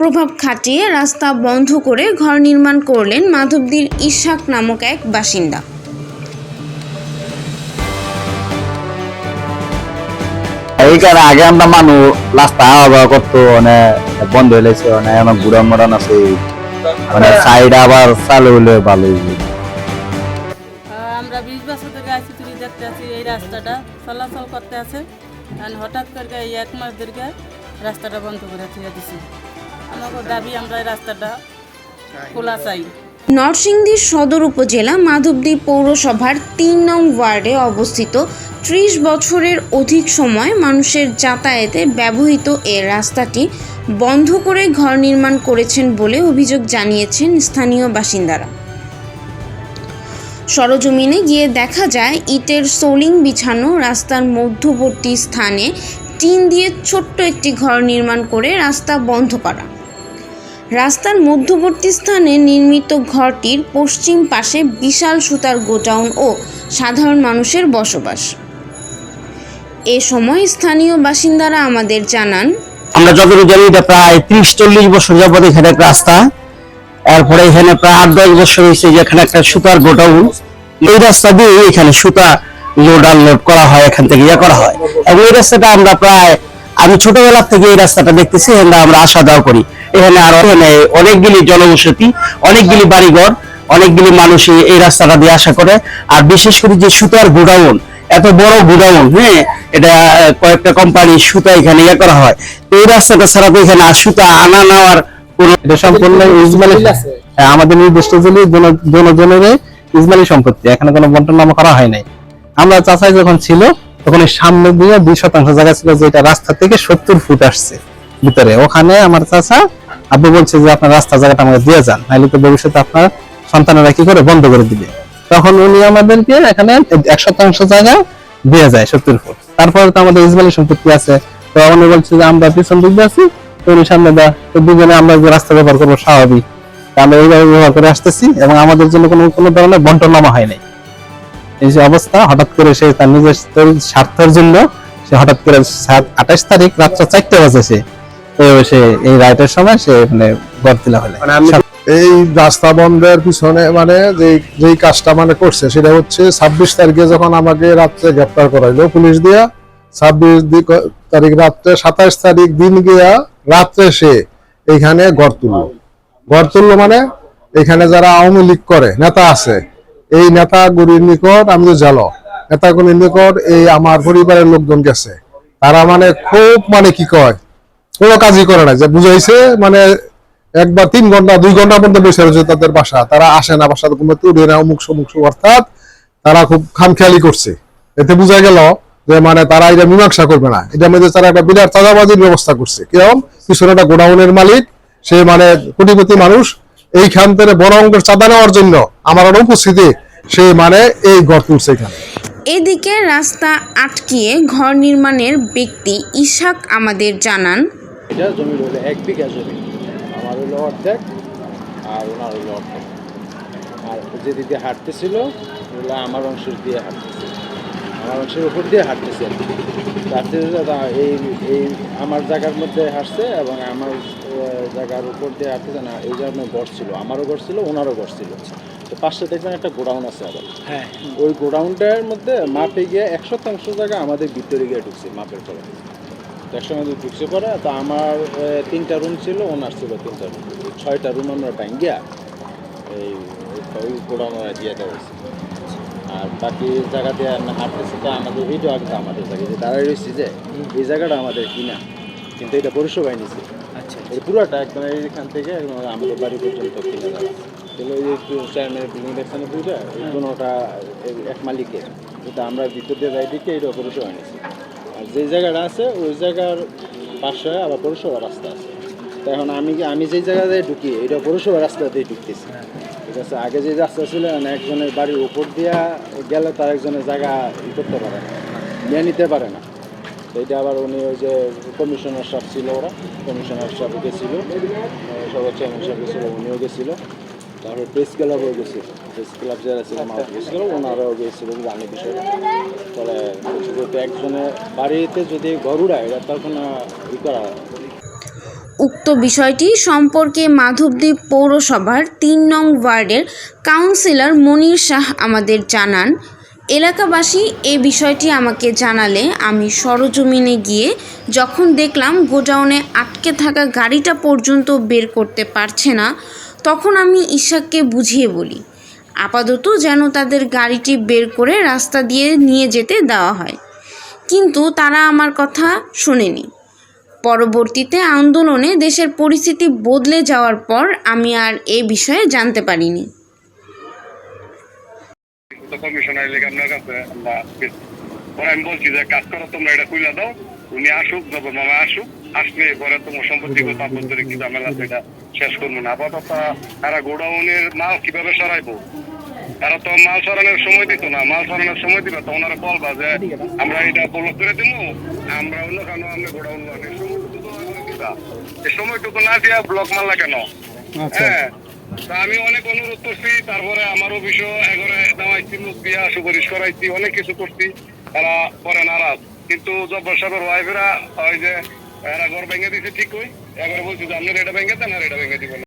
প্রভাব খাটিয়ে রাস্তা বন্ধ করে ঘর নির্মাণ করলেন মাধবদীর ইশাক নামক এক বাসিন্দা। এইখানে আগে আমরা মানুষ রাস্তা আওয়া যাওয়া করতো মানে বন্ধ হয়েছে মানে অনেক গুড়ান মরান আছে। মানে সাইড আবার চালু হলে ভালো। আমরা বিশ বছর থেকে আছি তুই দেখতে আছি এই রাস্তাটা চলাচল করতে আছে। আর হঠাৎ করে এই এক মাস ধরে রাস্তাটা বন্ধ করে দিয়ে দিছি। নরসিংদী সদর উপজেলা মাধবদী পৌরসভার তিন নং ওয়ার্ডে অবস্থিত ত্রিশ বছরের অধিক সময় মানুষের যাতায়াতে ব্যবহৃত এ রাস্তাটি বন্ধ করে ঘর নির্মাণ করেছেন বলে অভিযোগ জানিয়েছেন স্থানীয় বাসিন্দারা। সরজমিনে গিয়ে দেখা যায়, ইটের সোলিং বিছানো রাস্তার মধ্যবর্তী স্থানে টিন দিয়ে ছোট্ট একটি ঘর নির্মাণ করে রাস্তা বন্ধ করা। রাস্তার মধ্যবর্তী স্থানে নির্মিত ঘরটির পশ্চিম পাশে বিশাল সুতার গোডাউন ও সাধারণ মানুষের বসবাস। এ সময় স্থানীয় বাসিন্দারা আমাদের জানান, আমরা যতটুকু জানি এটা প্রায় ত্রিশ চল্লিশ বছর যাবত এখানে একটা রাস্তা। এরপরে এখানে প্রায় আট দশ বছর হয়েছে যে এখানে একটা সুতার গোটাউন এই রাস্তা দিয়ে এখানে সুতা লোড আনলোড করা হয়, এখান থেকে ইয়ে করা হয়। এবং এই রাস্তাটা আমরা প্রায় আমি ছোটবেলা থেকে এই রাস্তাটা দেখতেছি এখানে আমরা আসা যাওয়া করি। এখানে আরও এখানে অনেকগুলি জনবসতি অনেকগুলি বাড়িঘর অনেকগুলি মানুষ এই- রাস্তাটা দিয়ে আসা করে। আর বিশেষ করে যে সুতার গোডাউন এত বড় গোডাউন হ্যাঁ এটা কয়েকটা কোম্পানি সুতা এখানে ইয়ে করা হয়। তো এই রাস্তাটা ছাড়া তো এখানে আর সুতা আনা নেওয়ার কোনো এটা সম্পূর্ণ ইসমাইলি হ্যাঁ, আমাদের নির্দিষ্ট জমি জনজনের ইসমাইলি সম্পত্তি। এখানে কোনো বন্টন নামা করা হয় নাই। আমরা চাচাই যখন ছিল তখন এই সামনে দিয়ে দুই শতাংশ জায়গা ছিল যেটা রাস্তা থেকে সত্তর ফুট আসছে ভিতরে। ওখানে আমার চাচা আব্বু বলছে যে, আপনার রাস্তা জায়গাটা আমাকে দিয়ে যান, নাহলে তো ভবিষ্যতে আপনার সন্তানেরা কি করে বন্ধ করে দিবে? তখন উনি আমাদেরকে এখানে এক শতাংশ জায়গা দিয়ে যায় সত্তর ফুট। তারপরে তো আমাদের ইসমাইলি সম্পত্তি আছে। তো উনি বলছে যে, আমরা পিছন দিক আছি, তো উনি সামনে দা তো দুজনে আমরা যে রাস্তা ব্যবহার করব স্বাভাবিক। আমরা এইভাবে ব্যবহার করে আসতেছি এবং আমাদের জন্য কোনো কোনো ধরনের বন্টনামা হয় নাই। এই যে অবস্থা হঠাৎ করে সে তার নিজের স্বার্থের জন্য সে হঠাৎ করে আঠাশ তারিখ রাত্র চারটে বাজে সে। সে এই রাইটের সময় সে মানে গড়তিলা হলে। এই রাস্তা বন্ধের পিছনে মানে যে যেই কাজটা মানে করছে সেটা হচ্ছে ছাব্বিশ তারিখে যখন আমাকে রাত্রে গ্রেপ্তার করাইলো পুলিশ দিয়া ছাব্বিশ তারিখ রাত্রে সাতাশ তারিখ দিন গিয়া রাত্রে সে এখানে গড় তুললো। গড় তুললো মানে এখানে যারা আওয়ামী লীগ করে নেতা আছে এই নেতা নেতাগুলির নিকট আমি তো জানো, নেতাগুলির নিকট এই আমার পরিবারের লোকজন গেছে। তারা মানে খুব মানে কি কয়, কোনো কাজই করে না যে বুঝাইছে মানে একবার তিন ঘণ্টা, দুই ঘণ্টা পর্যন্ত বসে রয়েছে তাদের বাসা। তারা আসে না বাসা ঘুমাতে উঠে না, অমুক সমুক। অর্থাৎ তারা খুব খামখেয়ালি করছে। এতে বোঝা গেল যে মানে তারা এটা মীমাংসা করবে না। এটা মধ্যে তারা একটা বিরাট চাঁদাবাজির ব্যবস্থা করছে। কীরকম পিছনে একটা গোডাউনের মালিক, সে মানে কোটিপতি মানুষ এইখান থেকে বড় অঙ্কের চাঁদা নেওয়ার জন্য আমার আরও উপস্থিতি সে মানে এই গড় তুলছে এখানে। এদিকে রাস্তা আটকিয়ে ঘর নির্মাণের ব্যক্তি ইশাক আমাদের জানান। এটা জমি হলো এক বিঘা জমি। আমার হলো অর্ধেক আর ওনার হলো অর্ধেক। আর যে দিকে হাঁটতেছিল আমার অংশের দিয়ে হাঁটতেছে। অংশের উপর দিয়ে হাঁটতেছে আর কি। এই এই আমার জায়গার মধ্যে হাঁটছে এবং আমার জায়গার উপর দিয়ে হাঁটতেছে না এই জন্য গড় ছিল। আমারও গড় ছিল ওনারও গড় ছিল। তো পাশে দেখবেন একটা গোডাউন আছে আবার। হ্যাঁ। ওই গোডাউনটার মধ্যে মাপে গিয়ে এক শতাংশ জায়গা আমাদের ভিতরে গিয়ে ঢুকছে মাপের পরে একশো মধ্যে ঢুকছে পরে তো আমার তিনটা রুম ছিল ওনার ছিল তিনটা রুম ছয়টা রুম আমরা ভাঙ্গিয়া এই ওই গোডাউনে দিয়ে দেওয়া হয়েছে। আর বাকি জায়গা দিয়ে আমরা হাঁটতেছি তো আমাদের এইটাও আগে আমাদের জায়গা যে দাঁড়াই রয়েছি যে এই জায়গাটা আমাদের কিনা। কিন্তু এটা পরিষেবায় নিছে আচ্ছা এই পুরোটা একদম এইখান থেকে আমাদের বাড়ি পর্যন্ত কিনে দেওয়া তাহলে ওই চেয়ারম্যানের বিল্ডিং দেখছেন পুরোটা এই কোনোটা এক মালিকের কিন্তু আমরা ভিতর দিয়ে যাই দিকে এটা পরিষেবায় নিছি আর যে জায়গাটা আছে ওই জায়গার পাশে আবার পৌরসভা রাস্তা আছে। তো এখন আমি আমি যেই জায়গাতে ঢুকি এটা পৌরসভা রাস্তা দিয়ে ঢুকতেছি ঠিক আছে আগে যে রাস্তা ছিল মানে একজনের বাড়ির উপর দিয়া গেলে তার একজনের জায়গা ই করতে পারে না, নিয়ে নিতে পারে না। এটা আবার উনি ওই যে কমিশনার সাহেব ছিল ওরা, কমিশনার সাহেব গেছিল সব চেয়ারম্যান সাহেব গেছিল, উনিও গেছিল। তারপরে প্রেস ক্লাবও গেছিল প্রেস ক্লাব যারা ছিল আমার গেছিল, ওনারাও গেছিল জানি বিষয়টা তাহলে একজনের বাড়িতে যদি ঘর উড়ায় এটা তখন ই করা উক্ত বিষয়টি সম্পর্কে মাধবদ্বীপ পৌরসভার তিন নং ওয়ার্ডের কাউন্সিলর মনির শাহ আমাদের জানান, এলাকাবাসী এ বিষয়টি আমাকে জানালে আমি সরজমিনে গিয়ে যখন দেখলাম গোডাউনে আটকে থাকা গাড়িটা পর্যন্ত বের করতে পারছে না, তখন আমি ইশাককে বুঝিয়ে বলি, আপাতত যেন তাদের গাড়িটি বের করে রাস্তা দিয়ে নিয়ে যেতে দেওয়া হয়। কিন্তু তারা আমার কথা শোনেনি। পরবর্তীতে আন্দোলনে দেশের পরিস্থিতি বদলে যাওয়ার পর আমি আর এ বিষয়ে জানতে পারিনি। আমরা এটা শেষ করব না। আপাতত গোডাউনের কীভাবে তারা তো মাল সরানোর সময় দিত না, মাল সরানোর সময় দিবে, তো ওনারা বলবা যে আমরা এটা ব্লক করে দিব আমরা অন্য কেন আমরা গোডাউন মানে সময়টুকু না দিয়া ব্লক মারলা কেন? হ্যাঁ। তা আমি অনেক অনুরোধ করছি তারপরে আমারও বিষয় এগরে নামাইছি মুখ দিয়া সুপারিশ করাইছি অনেক কিছু করছি তারা পরে নারাজ। কিন্তু জব্বর সাহেবের ওয়াইফেরা ওই যে এরা ঘর ভেঙে দিছে ঠিক ওই এবারে বলছি যে আপনার এটা ভেঙে দেন আর এটা ভেঙে দিবেন